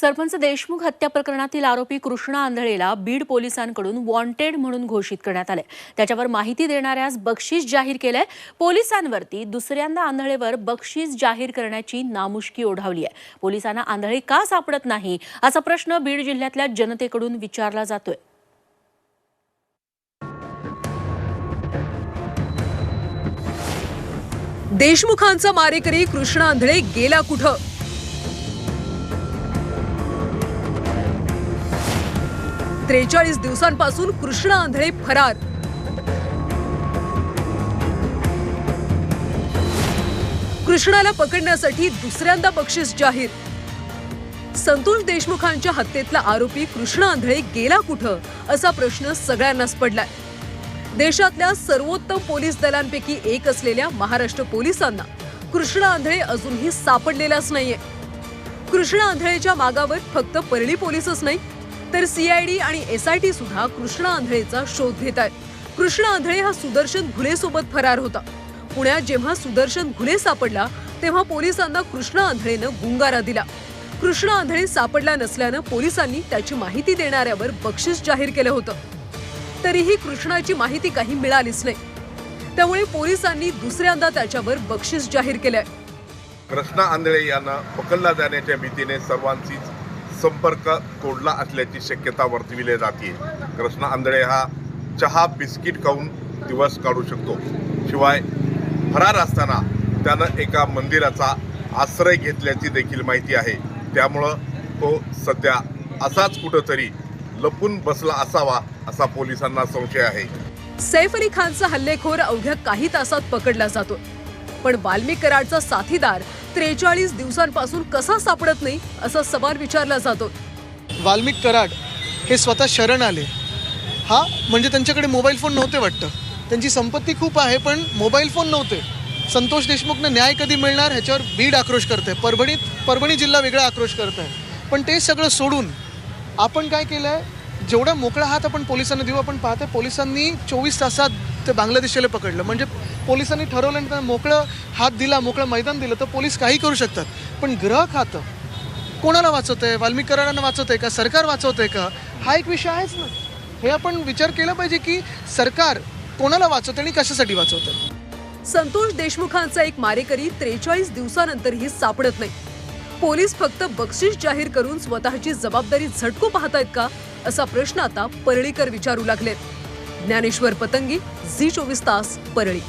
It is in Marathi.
सरपंच देशमुख हत्या प्रकरणातील आरोपी कृष्णा आंधळेला बीड पोलिसांकडून वॉन्टेड म्हणून घोषित करण्यात आले त्याच्यावर माहिती देणाऱ्यास बक्षीस जाहीर केलंय. पोलिसांवरती दुसऱ्यांदा आंधळेवर बक्षीस जाहीर करण्याची नामुष्की ओढावली आहे. पोलिसांना आंधळे का सापडत नाही असा प्रश्न बीड जिल्ह्यातल्या जनतेकडून विचारला जातोय. देशमुखांचा मारेकरी कृष्णा आंधळे गेला कुठं? त्रेचाळीस दिवसांपासून कृष्णा आंधळे फरार. कृष्णाला पकडण्यासाठी दुसऱ्यांदा बक्षीस जाहीर. संतोष देशमुखांच्या हत्येतला आरोपी कृष्णा आंधळे गेला कुठं असा प्रश्न सगळ्यांनाच पडलाय. देशातल्या सर्वोत्तम पोलीस दलांपैकी एक असलेल्या महाराष्ट्र पोलिसांना कृष्णा आंधळे अजूनही सापडलेलाच नाहीये. कृष्णा आंधळेच्या मागावर फक्त परळी पोलीसच नाही तर सीआयडी आणि एसआयटी सुद्धा कृष्णा आंधळेचा शोध घेत आहेत. कृष्णा आंधळे हा सुदर्शन घुले सोबत फरार होता. पुण्यात जेव्हा सुदर्शन घुले सापडला तेव्हा पोलिसांना कृष्णा आंधळेनं गुंगारा दिला. कृष्णा आंधळे सापडला नसल्यानं पोलिसांनी त्याची माहिती देणाऱ्यावर बक्षीस जाहीर केलं होतं. तरीही कृष्णाची माहिती काही मिळालीच नाही. त्यामुळे पोलिसांनी दुसऱ्यांदा त्याच्यावर बक्षीस जाहीर केलंय. कृष्णा आंधळे यांना पकडला जाण्याच्या भीतीने सर्वांचीच संपर्क तोडला असल्याची शक्यता वर्तविली जाते कृष्णा आंधळे हा चहा बिस्किट खाऊन दिवस काढू शकतो. शिवाय फरार असताना त्यानं एका मंदिराचा आश्रय घेतल्याची देखील माहिती आहे. त्यामुळं तो सध्या असाच कुठंतरी लपून बसला असावा असा पोलिसांना संशय आहे. सैफ अली खानचा हल्लेखोर अवघ्या काही तासात पकडला जातो पण वाल्मिक कराडचा साथीदार त्रेचाळीस दिवसांपासून कसा सापडत नाही असा सवाल विचारला जातो. वाल्मिक कराड हे स्वतः शरण आले. हा म्हणजे त्यांच्याकडे मोबाईल फोन नव्हते वाटतं. त्यांची संपत्ती खूप आहे पण मोबाईल फोन नव्हते. संतोष देशमुखनं न्याय कधी मिळणार ह्याच्यावर बीड आक्रोश करते परभणीत परभणी जिल्हा वेगळा आक्रोश करत आहे पण ते सगळं सोडून आपण काय केलं आहे जेवढा मोकळा हात आपण पोलिसांना देऊ आपण पाहते पोलिसांनी चोवीस तासात ते बांगलादेशाला पकडलं. म्हणजे पोलिसांनी ठरवलं आणि त्यांना मोकळं हात दिला मोकळं मैदान दिलं तर पोलीस काही करू शकतात. पण ग्रह खातं कोणाला वाचवत आहे वाल्मिकरांना वाचवत आहे का? सरकार वाचवत आहे का? हा एक विषय आहेच ना. हे आपण विचार केला पाहिजे की सरकार कोणाला वाचवतं आणि कशासाठी वाचवतं संतोष देशमुखांचा एक मारेकरी त्रेचाळीस दिवसानंतरही सापडत नाही. पोलीस फक्त बक्षीस जाहीर करून स्वतःची जबाबदारी झटकू पाहतायत का? असा प्रश्न आता परळीकर विचारू लागलेत. ज्ञानेश्वर पतंगी झी चोवीस तास परळी.